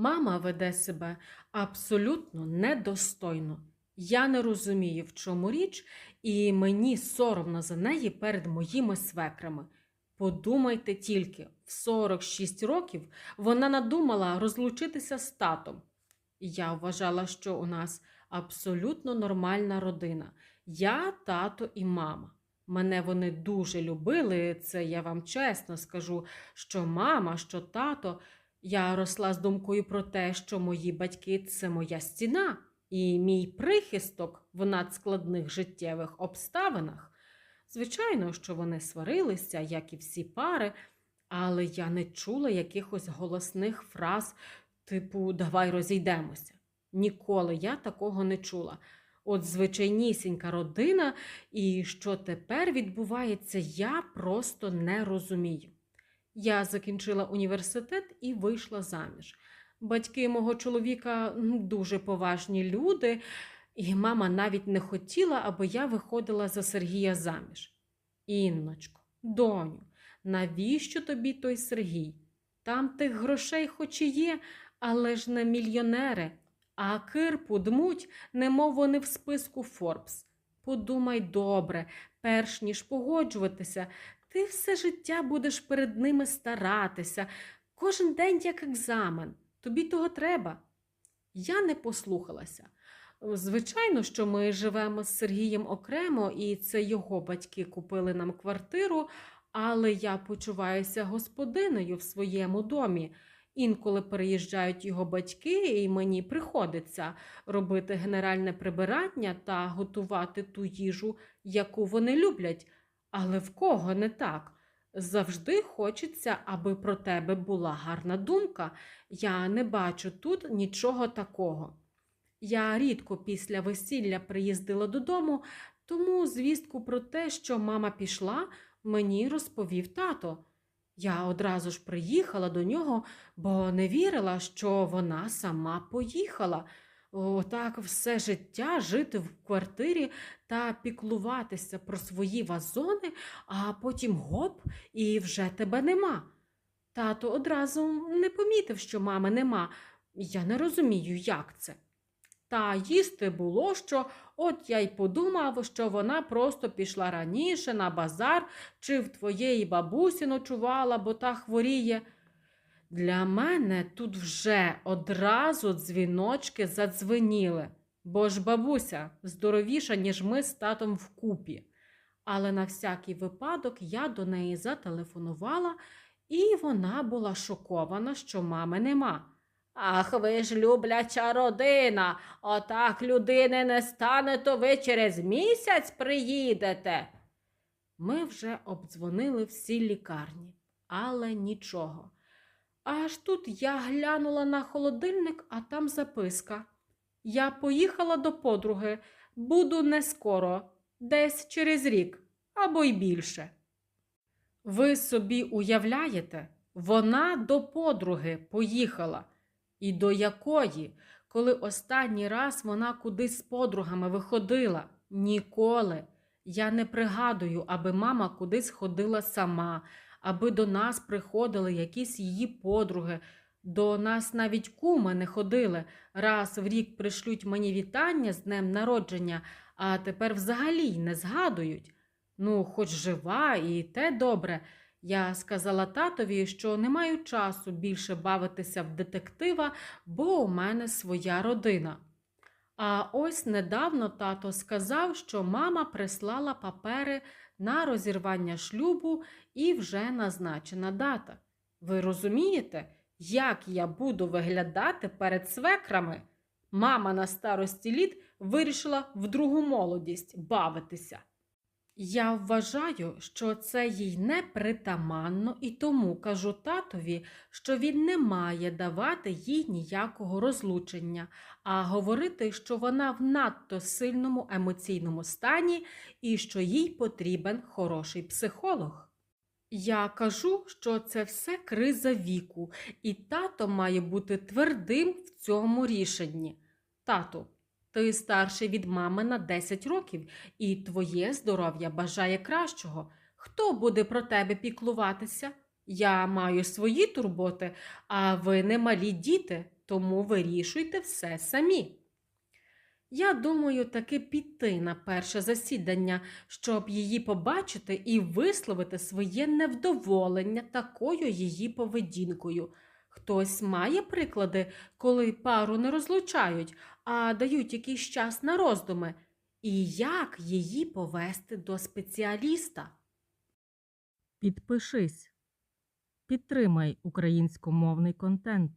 Мама веде себе абсолютно недостойно. Я не розумію, в чому річ, і мені соромно за неї перед моїми свекрами. Подумайте тільки, в 46 років вона надумала розлучитися з татом. Я вважала, що у нас абсолютно нормальна родина. Я, тато і мама. Мене вони дуже любили, це я вам чесно скажу, що мама, що тато. Я росла з думкою про те, що мої батьки це моя стіна і мій прихисток в надскладних життєвих обставинах. Звичайно, що вони сварилися, як і всі пари, але я не чула якихось голосних фраз, типу Давай розійдемося. Ніколи я такого не чула. От звичайнісінька родина, і що тепер відбувається, я просто не розумію. Я закінчила університет і вийшла заміж. Батьки мого чоловіка дуже поважні люди, і мама навіть не хотіла, аби я виходила за Сергія заміж. Інночко, доню, навіщо тобі той Сергій? Там тих грошей хоч і є, але ж не мільйонери, а кирпу дмуть, немов вони в списку Форбс. Подумай добре, перш ніж погоджуватися, ти все життя будеш перед ними старатися, кожен день як екзамен. Тобі того треба. Я не послухалася. Звичайно, що ми живемо з Сергієм окремо, і це його батьки купили нам квартиру, але я почуваюся господиною в своєму домі. Інколи переїжджають його батьки, і мені приходиться робити генеральне прибирання та готувати ту їжу, яку вони люблять. Але в кого не так? Завжди хочеться, аби про тебе була гарна думка. Я не бачу тут нічого такого. Я рідко після весілля приїздила додому, тому звістку про те, що мама пішла, мені розповів тато. Я одразу ж приїхала до нього, бо не вірила, що вона сама поїхала. Отак все життя жити в квартирі та піклуватися про свої вазони, а потім гоп, і вже тебе нема. Тато одразу не помітив, що мами нема. Я не розумію, як це. Та їсти було, що от я й подумав, що вона просто пішла раніше на базар чи в твоєї бабусі ночувала, бо та хворіє. Для мене тут вже одразу дзвіночки задзвеніли, бо ж бабуся здоровіша, ніж ми з татом вкупі. Але на всякий випадок я до неї зателефонувала, і вона була шокована, що мами нема. Ах, ви ж любляча родина, отак людини не стане, то ви через місяць приїдете. Ми вже обдзвонили всі лікарні, але нічого. Аж тут я глянула на холодильник, а там записка. Я поїхала до подруги, буду не скоро, десь через рік або й більше. Ви собі уявляєте, вона до подруги поїхала. І до якої, коли останній раз вона кудись з подругами виходила? Ніколи. Я не пригадую, аби мама кудись ходила сама, аби до нас приходили якісь її подруги. До нас навіть куми не ходили. Раз в рік пришлють мені вітання з днем народження, а тепер взагалі не згадують. Ну, хоч жива, і те добре. Я сказала татові, що не маю часу більше бавитися в детектива, бо у мене своя родина. А ось недавно тато сказав, що мама прислала папери на розірвання шлюбу і вже назначена дата. Ви розумієте, як я буду виглядати перед свекрами? Мама на старості літ вирішила в другу молодість бавитися. Я вважаю, що це їй не притаманно, і тому кажу татові, що він не має давати їй ніякого розлучення, а говорити, що вона в надто сильному емоційному стані і що їй потрібен хороший психолог. Я кажу, що це все криза віку, і тато має бути твердим в цьому рішенні. Тату, ти старший від мами на 10 років, і твоє здоров'я бажає кращого. Хто буде про тебе піклуватися? Я маю свої турботи, а ви не малі діти, тому вирішуйте все самі. Я думаю таки піти на перше засідання, щоб її побачити і висловити своє невдоволення такою її поведінкою. Хтось має приклади, коли пару не розлучають, а дають якийсь час на роздуми. І як її повести до спеціаліста? Підпишись. Підтримай українськомовний контент.